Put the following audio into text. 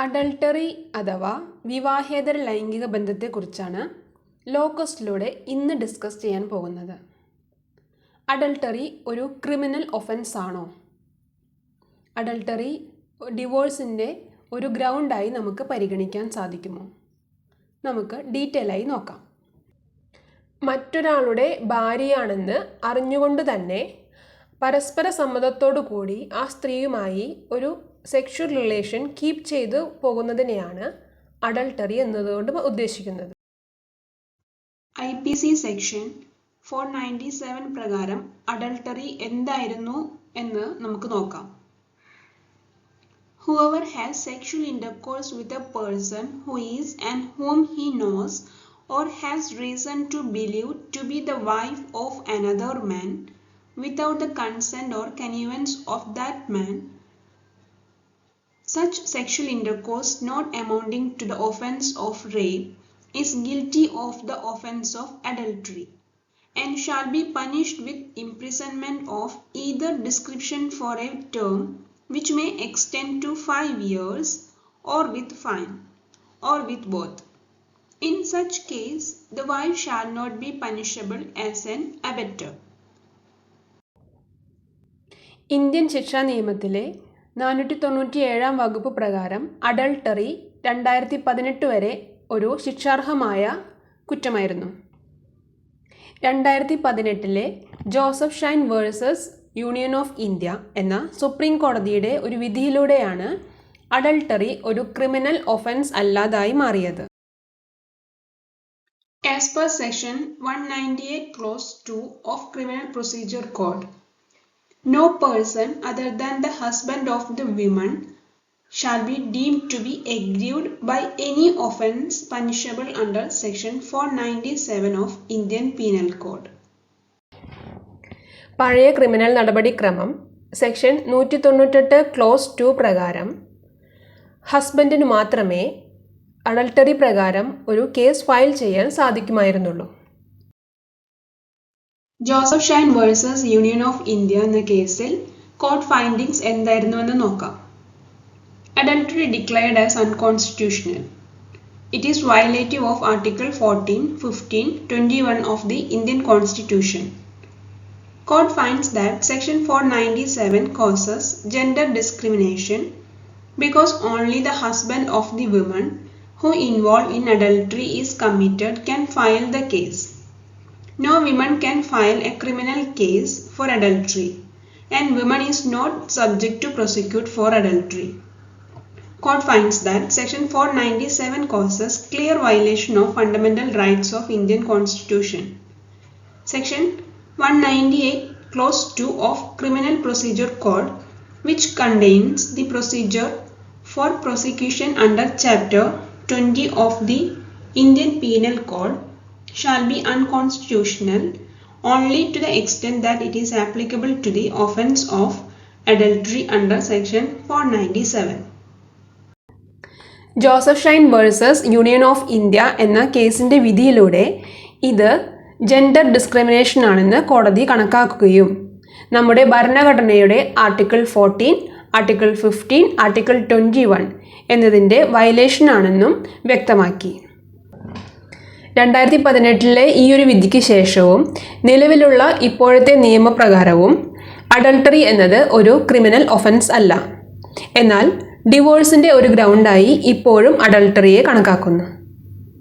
Adultery അഥവാ വിവാഹേതര ലൈംഗിക ബന്ധത്തെക്കുറിച്ചാണ് ലോക്കസ്റ്റിലൂടെ ഇന്ന് ഡിസ്കസ് ചെയ്യാൻ പോകുന്നത്. അഡൾട്ടറി ഒരു ക്രിമിനൽ ഒഫൻസ് ആണോ? അഡൾട്ടറി ഡിവോഴ്സിന്റെ ഒരു ഗ്രൗണ്ടായി നമുക്ക് പരിഗണിക്കാൻ സാധിക്കുമോ? നമുക്ക് ഡീറ്റെയിൽ ആയി നോക്കാം. മറ്റൊരാളുടെ ഭാര്യയാണെന്ന് അറിഞ്ഞുകൊണ്ട് തന്നെ പരസ്പര സമ്മതത്തോടു കൂടി ആ സ്ത്രീയുമായി ഒരു സെക്ഷൽ റിലേഷൻ കീപ് ചെയ്തു പോകുന്നതിനെയാണ് അഡൾട്ടറി എന്നതുകൊണ്ട് ഉദ്ദേശിക്കുന്നത്. I P C section four ninety seven പ്രകാരം അഡൾട്ടറി എന്തായിരുന്നു എന്ന് നമുക്ക് നോക്കാം. Who whoever has sexual intercourse with a person who is and whom he knows or has reason to believe to be the wife of another man without the consent or connivance of that man such sexual intercourse not amounting to the offense of rape is guilty of the offense of adultery and shall be punished with imprisonment of either description for a term which may extend to five years or with fine or with both. In such case, the wife shall not be punishable as an abettor. Indian ശിക്ഷാ നിയമത്തിലെ നാനൂറ്റി തൊണ്ണൂറ്റി ഏഴാം വകുപ്പ് പ്രകാരം adultery രണ്ടായിരത്തി പതിനെട്ട് വരെ ഒരു ശിക്ഷാർഹമായ കുറ്റമായിരുന്നു. രണ്ടായിരത്തി പതിനെട്ടിലെ Joseph Shine versus Union of India എന്ന സുപ്രീം കോടതിയുടെ ഒരു വിധിയിലൂടെയാണ് അഡൾട്ടറി ഒരു ക്രിമിനൽ ഒഫൻസ് അല്ലാതായി മാറിയത്. As per section 198 clause 2 of Criminal Procedure Code, no person other than the husband of the woman shall be deemed to be aggrieved by any offence punishable under section 497 of Indian Penal Code. പഴയ criminal നടപടിക്രമം section നൂറ്റി തൊണ്ണൂറ്റെട്ട് close to പ്രകാരം ഹസ്ബൻഡിന് മാത്രമേ adultery പ്രകാരം ഒരു case file ചെയ്യാൻ സാധിക്കുമായിരുന്നുള്ളൂ Joseph Shine versus union of India എന്ന കേസിൽ കോർട്ട് ഫൈൻഡിങ്സ് എന്തായിരുന്നുവെന്ന് നോക്കാം adultery declared as unconstitutional it is violative of article fourteen fifteen twenty one of the Indian constitution Court finds that Section 497 causes gender discrimination because only the husband of the woman who involved in adultery is committed can file the case. No woman can file a criminal case for adultery and woman is not subject to prosecute for adultery. Court finds that Section 497 causes clear violation of fundamental rights of Indian Constitution. Section 198 clause 2 of criminal procedure code which contains the procedure for prosecution under chapter 20 of the indian penal code shall be unconstitutional only to the extent that it is applicable to the offence of adultery under section 497 Joseph Shine versus Union of India എന്ന കേസിന്റെ വിധിയിലൂടെ ഇത് gender discrimination ആണെന്ന് കോടതി കണക്കാക്കുകയും നമ്മുടെ ഭരണഘടനയുടെ article fourteen article fifteen article twenty one എന്നതിന്റെ violation ആണെന്നും വ്യക്തമാക്കി. രണ്ടായിരത്തി പതിനെട്ടിലെ ഈ ഒരു വിധിക്ക് ശേഷവും നിലവിലുള്ള ഇപ്പോഴത്തെ നിയമപ്രകാരവും അഡൾട്ടറി എന്നത് ഒരു ക്രിമിനൽ ഒഫൻസ് അല്ല. എന്നാൽ ഡിവോഴ്സിന്റെ ഒരു ഗ്രൗണ്ടായി ഇപ്പോഴും അഡൾട്ടറിയെ കണക്കാക്കുന്നു.